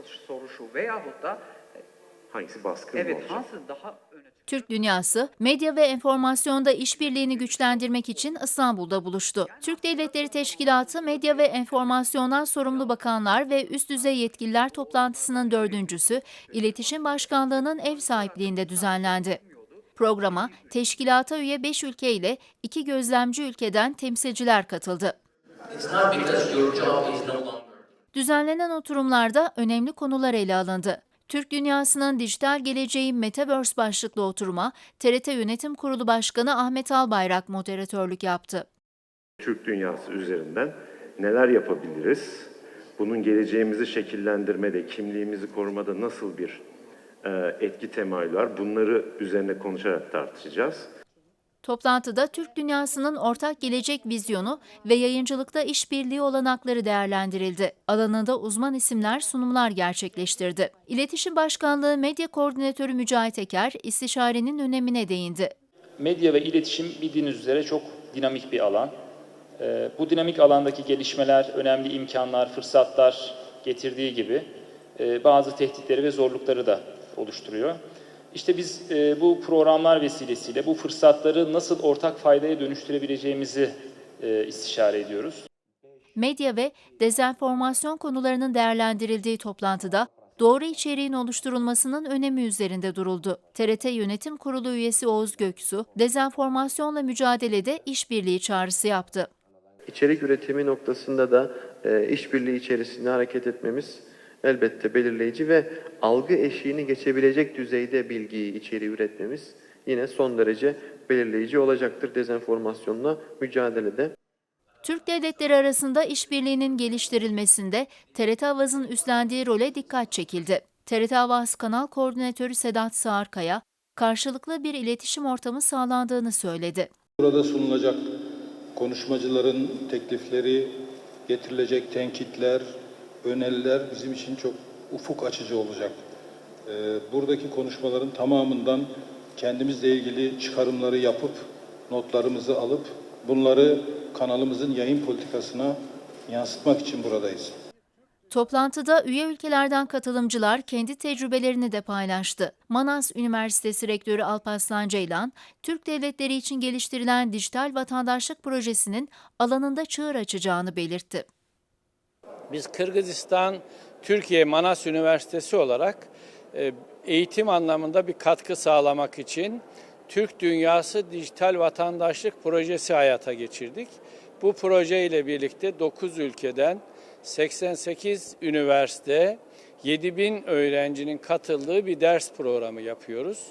asıl soru şu veyahut da Hangisi baskın evet olacak? hangisi daha öne Türk dünyası medya ve enformasyonda işbirliğini güçlendirmek için İstanbul'da buluştu. Türk Devletleri Teşkilatı Medya ve Enformasyondan Sorumlu Bakanlar ve Üst Düzey Yetkililer toplantısının dördüncüsü İletişim Başkanlığı'nın ev sahipliğinde düzenlendi. Programa teşkilata üye 5 ülke ile iki gözlemci ülkeden temsilciler katıldı. Düzenlenen oturumlarda önemli konular ele alındı. Türk Dünyası'nın dijital geleceği Metaverse başlıklı oturuma TRT Yönetim Kurulu Başkanı Ahmet Albayrak moderatörlük yaptı. Türk dünyası üzerinden neler yapabiliriz? Bunun geleceğimizi şekillendirmede, kimliğimizi korumada nasıl bir etki temayülü var? Bunları üzerine konuşarak tartışacağız. Toplantıda Türk Dünyası'nın ortak gelecek vizyonu ve yayıncılıkta işbirliği olanakları değerlendirildi. Alanında uzman isimler sunumlar gerçekleştirdi. İletişim Başkanlığı Medya Koordinatörü Mücahit Eker, istişarenin önemine değindi. Medya ve iletişim bildiğiniz üzere çok dinamik bir alan. Ee, Bu dinamik alandaki gelişmeler, önemli imkanlar, fırsatlar getirdiği gibi e, bazı tehditleri ve zorlukları da oluşturuyor. İşte biz e, bu programlar vesilesiyle bu fırsatları nasıl ortak faydaya dönüştürebileceğimizi e, istişare ediyoruz. Medya ve dezenformasyon konularının değerlendirildiği toplantıda doğru içeriğin oluşturulmasının önemi üzerinde duruldu. TRT Yönetim Kurulu üyesi Oğuz Göksu, dezenformasyonla mücadelede işbirliği çağrısı yaptı. İçerik üretimi noktasında da e, işbirliği içerisinde hareket etmemiz elbette belirleyici ve algı eşiğini geçebilecek düzeyde bilgiyi, içeriği üretmemiz yine son derece belirleyici olacaktır dezenformasyonla mücadelede. Türk devletleri arasında işbirliğinin geliştirilmesinde TRT Avaz'ın üstlendiği role dikkat çekildi. TRT Avaz Kanal Koordinatörü Sedat Sağarkaya, karşılıklı bir iletişim ortamı sağlandığını söyledi. Burada sunulacak konuşmacıların teklifleri, getirilecek tenkitler, öneriler bizim için çok ufuk açıcı olacak. Ee, Buradaki konuşmaların tamamından kendimizle ilgili çıkarımları yapıp, notlarımızı alıp, bunları kanalımızın yayın politikasına yansıtmak için buradayız. Toplantıda üye ülkelerden katılımcılar kendi tecrübelerini de paylaştı. Manas Üniversitesi Rektörü Alparslan Ceylan, Türk devletleri için geliştirilen dijital vatandaşlık projesinin alanında çığır açacağını belirtti. Biz Kırgızistan Türkiye Manas Üniversitesi olarak e, eğitim anlamında bir katkı sağlamak için Türk Dünyası Dijital Vatandaşlık Projesi hayata geçirdik. Bu proje ile birlikte 9 ülkeden 88 üniversite, 7000 öğrencinin katıldığı bir ders programı yapıyoruz.